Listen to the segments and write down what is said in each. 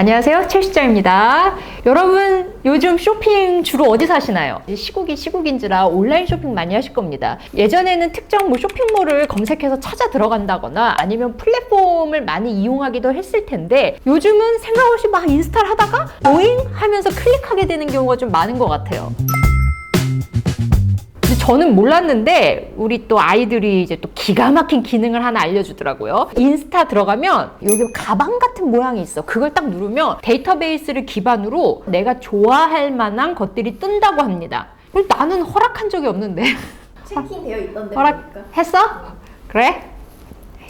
안녕하세요. 최 실장입니다. 여러분, 요즘 쇼핑 주로 어디서 하시나요? 시국이 시국인지라 온라인 쇼핑 많이 하실 겁니다. 예전에는 특정 뭐 쇼핑몰을 검색해서 찾아 들어간다거나 아니면 플랫폼을 많이 이용하기도 했을 텐데 요즘은 생각 없이 막 인스타를 하다가 오잉 하면서 클릭하게 되는 경우가 좀 많은 것 같아요. 저는 몰랐는데 우리 또 아이들이 이제 또 기가 막힌 기능을 하나 알려주더라고요. 인스타 들어가면 여기 가방 같은 모양이 있어. 그걸 딱 누르면 데이터베이스를 기반으로 내가 좋아할 만한 것들이 뜬다고 합니다. 나는 허락한 적이 없는데 체킹되어 있던데 허락 보니까. 했어? 그래?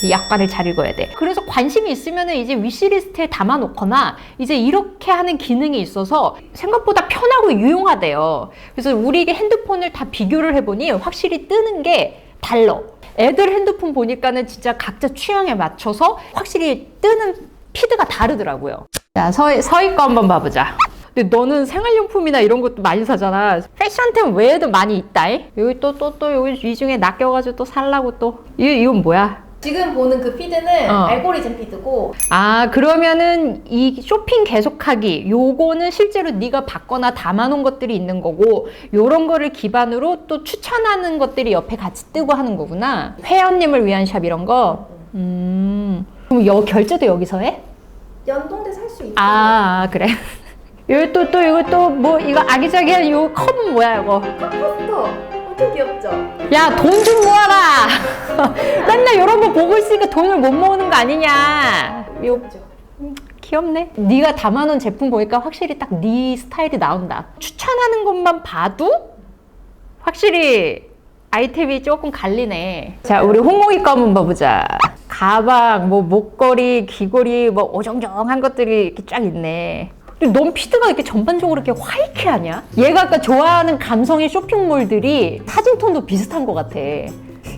이 약관을 잘 읽어야 돼. 그래서 관심이 있으면 이제 위시리스트에 담아놓거나 이제 이렇게 하는 기능이 있어서 생각보다 편하고 유용하대요. 그래서 우리 핸드폰을 다 비교를 해보니 확실히 뜨는 게 달러. 애들 핸드폰 보니까는 진짜 각자 취향에 맞춰서 확실히 뜨는 피드가 다르더라고요. 자, 서희, 서희 거 한번 봐보자. 근데 너는 생활용품이나 이런 것도 많이 사잖아. 패션템 외에도 많이 있다. 여기 또, 또, 또, 여기 이 중에 낚여가지고 또 살라고 또. 이, 이건 뭐야? 지금 보는 그 피드는 어. 알고리즘 피드고. 아 그러면은 이 쇼핑 계속하기 요거는 실제로 네가 받거나 담아놓은 것들이 있는 거고 요런 거를 기반으로 또 추천하는 것들이 옆에 같이 뜨고 하는 거구나. 회원님을 위한 샵 이런 거 음. 그럼 여 결제도 여기서 해? 연동돼 살 수 있어. 아 그래. 여기 또또 이거 또 뭐 이거 아기자기한 요 컵은 뭐야 이거? 포스터 엄청 귀엽죠? 야 돈 좀 모아라 맨날 이런 거 보고 있으니까 돈을 못 모으는 거 아니냐 요 귀엽죠? 귀엽네. 네가 담아놓은 제품 보니까 확실히 딱 네 스타일이 나온다. 추천하는 것만 봐도 확실히 아이템이 조금 갈리네. 자, 우리 홍콩이 거 한번 봐보자. 가방, 뭐 목걸이, 귀걸이, 뭐 오정정한 것들이 이렇게 쫙 있네. 근데 넌 피드가 이렇게 전반적으로 이렇게 화이트하냐? 얘가 아까 좋아하는 감성의 쇼핑몰들이 사진 톤도 비슷한 것 같아. 요,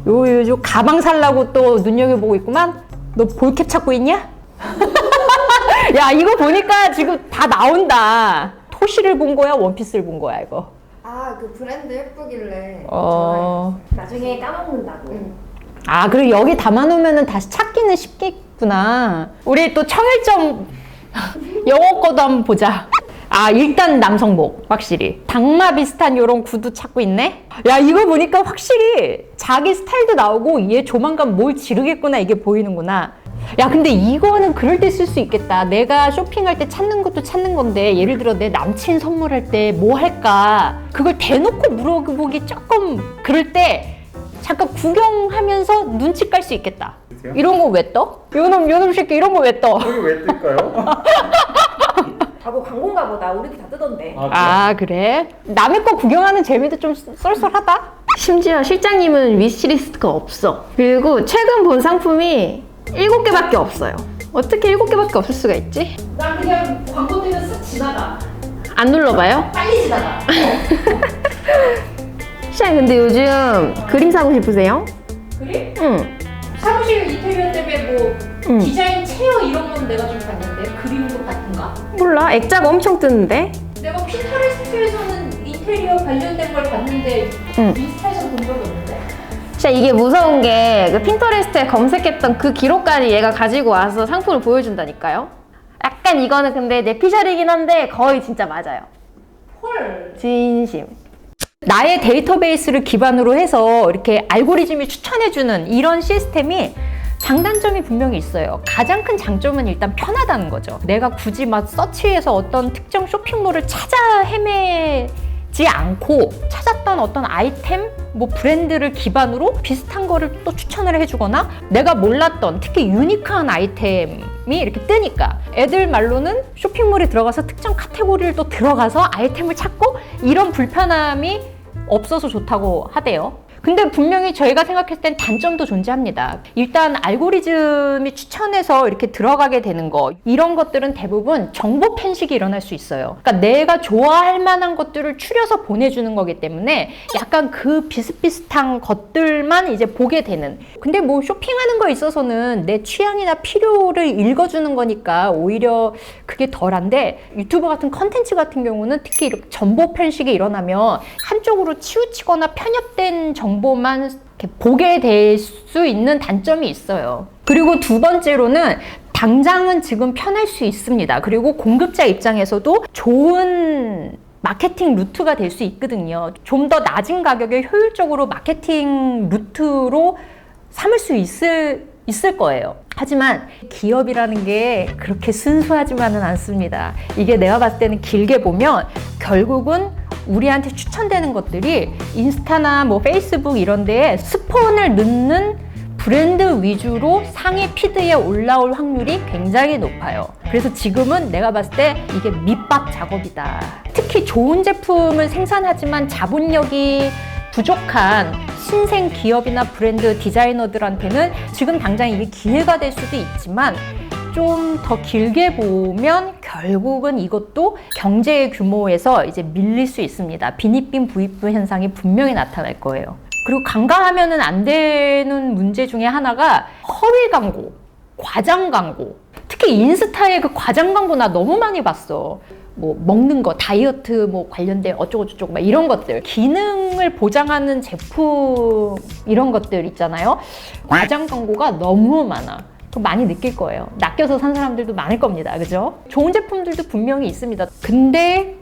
요, 요 가방 살라고 또 눈여겨보고 있구만? 너 볼캡 찾고 있냐? 야 이거 보니까 지금 다 나온다. 토시를 본 거야, 원피스를 본 거야 이거. 아 그 브랜드 예쁘길래 어. 나중에 까먹는다고. 아 그리고 여기 담아놓으면 다시 찾기는 쉽겠구나. 우리 또 청일점 영어 거도 한번 보자. 아 일단 남성복 확실히 당마 비슷한 요런 구두 찾고 있네. 야 이거 보니까 확실히 자기 스타일도 나오고 얘 조만간 뭘 지르겠구나 이게 보이는구나. 야 근데 이거는 그럴 때 쓸 수 있겠다. 내가 쇼핑할 때 찾는 것도 찾는 건데 예를 들어 내 남친 선물할 때 뭐 할까 그걸 대놓고 물어보기 조금 그럴 때 잠깐 구경하면서 눈치 깔 수 있겠다. 이런 거 왜 떠? 요놈 요놈 새끼 이런 거 왜 떠? 여기 왜 뜰까요? 아뭐 광고인가 보다. 우리도 다 뜨던데. 아, 아 그래? 남의 거 구경하는 재미도 좀 쏠쏠하다. 심지어 실장님은 위시리스트가 없어. 그리고 최근 본 상품이 7개밖에 없어요. 어떻게 7개밖에 없을 수가 있지? 난 그냥 광고 때문에 쓱 지나가. 안 눌러봐요? 빨리 지나가. 실장님 근데 요즘 그림 사고 싶으세요? 그래? 응. 사무실 인테리어 때문에 뭐 응. 디자인 체어 이런 건 내가 좀 봤는데 그림도 같은가? 몰라. 액자가 엄청 뜨는데? 내가 핀터레스트에서는 인테리어 관련된 걸 봤는데 응. 인스타에서 본 적이 없는데. 진짜 이게 무서운 게 그 핀터레스트에 검색했던 그 기록까지 얘가 가지고 와서 상품을 보여준다니까요. 약간 이거는 근데 내 피셜이긴 한데 거의 진짜 맞아요. 헐. 진심. 나의 데이터베이스를 기반으로 해서 이렇게 알고리즘이 추천해주는 이런 시스템이 장단점이 분명히 있어요. 가장 큰 장점은 일단 편하다는 거죠. 내가 굳이 막 서치해서 어떤 특정 쇼핑몰을 찾아 헤매지 않고 찾았던 어떤 아이템, 뭐 브랜드를 기반으로 비슷한 거를 또 추천을 해주거나 내가 몰랐던 특히 유니크한 아이템이 이렇게 뜨니까 애들 말로는 쇼핑몰에 들어가서 특정 카테고리를 또 들어가서 아이템을 찾고 이런 불편함이 없어서 좋다고 하대요. 근데 분명히 저희가 생각했을 땐 단점도 존재합니다. 일단 알고리즘이 추천해서 이렇게 들어가게 되는 거, 이런 것들은 대부분 정보 편식이 일어날 수 있어요. 그러니까 내가 좋아할 만한 것들을 추려서 보내주는 거기 때문에 약간 그 비슷비슷한 것들만 이제 보게 되는. 근데 뭐 쇼핑하는 거에 있어서는 내 취향이나 필요를 읽어주는 거니까 오히려 그게 덜한데 유튜브 같은 컨텐츠 같은 경우는 특히 이렇게 정보 편식이 일어나면 한쪽으로 치우치거나 편협된 정보 만 이렇게 보게 될 수 있는 단점이 있어요. 그리고 두 번째로는 당장은 지금 편할 수 있습니다. 그리고 공급자 입장에서도 좋은 마케팅 루트가 될 수 있거든요. 좀 더 낮은 가격에 효율적으로 마케팅 루트로 삼을 수 있을, 있을 거예요. 하지만 기업이라는 게 그렇게 순수하지만은 않습니다. 이게 내가 봤을 때는 길게 보면 결국은 우리한테 추천되는 것들이 인스타나 뭐 페이스북 이런 데에 스폰을 넣는 브랜드 위주로 상위 피드에 올라올 확률이 굉장히 높아요. 그래서 지금은 내가 봤을 때 이게 밑밥 작업이다. 특히 좋은 제품을 생산하지만 자본력이 부족한 신생 기업이나 브랜드 디자이너들한테는 지금 당장 이게 기회가 될 수도 있지만 좀 더 길게 보면 결국은 이것도 경제의 규모에서 이제 밀릴 수 있습니다. 빈익빈 부익부 현상이 분명히 나타날 거예요. 그리고 간과하면은 안 되는 문제 중에 하나가 허위 광고, 과장 광고. 특히 인스타에 그 과장 광고 나 너무 많이 봤어. 뭐 먹는 거, 다이어트 뭐 관련된 어쩌고 저쩌고 막 이런 것들. 기능을 보장하는 제품 이런 것들 있잖아요. 과장 광고가 너무 많아. 많이 느낄 거예요. 낚여서 산 사람들도 많을 겁니다. 그죠? 좋은 제품들도 분명히 있습니다. 근데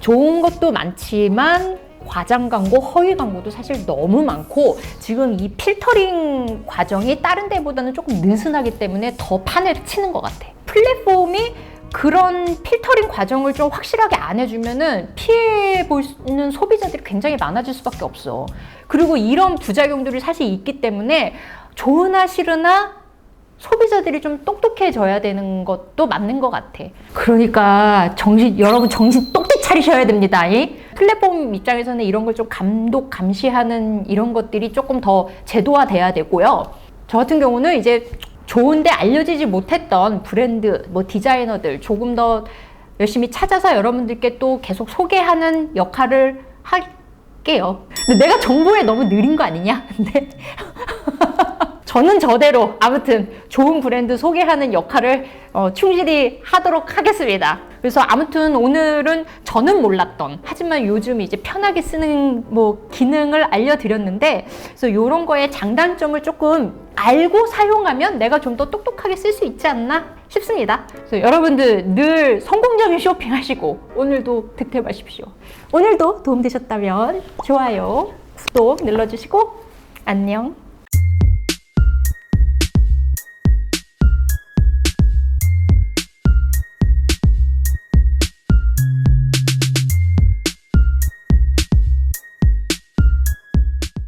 좋은 것도 많지만 과장 광고, 허위 광고도 사실 너무 많고 지금 이 필터링 과정이 다른 데보다는 조금 느슨하기 때문에 더 판을 치는 것 같아. 플랫폼이 그런 필터링 과정을 좀 확실하게 안 해주면은 피해 보는 소비자들이 굉장히 많아질 수밖에 없어. 그리고 이런 부작용들이 사실 있기 때문에 좋으나 싫으나 소비자들이 좀 똑똑해져야 되는 것도 맞는 것 같아. 그러니까 정신 여러분 정신 똑똑 차리셔야 됩니다. 이 플랫폼 입장에서는 이런 걸 좀 감독 감시하는 이런 것들이 조금 더 제도화돼야 되고요. 저 같은 경우는 이제 좋은데 알려지지 못했던 브랜드, 뭐 디자이너들 조금 더 열심히 찾아서 여러분들께 또 계속 소개하는 역할을 할게요. 근데 내가 정보에 너무 느린 거 아니냐? 근데 저는 저대로 아무튼 좋은 브랜드 소개하는 역할을 어, 충실히 하도록 하겠습니다. 그래서 아무튼 오늘은 저는 몰랐던 하지만 요즘 이제 편하게 쓰는 뭐 기능을 알려드렸는데 그래서 이런 거에 장단점을 조금 알고 사용하면 내가 좀 더 똑똑하게 쓸 수 있지 않나 싶습니다. 그래서 여러분들 늘 성공적인 쇼핑 하시고 오늘도 득템하십시오. 오늘도 도움 되셨다면 좋아요, 구독 눌러주시고 안녕.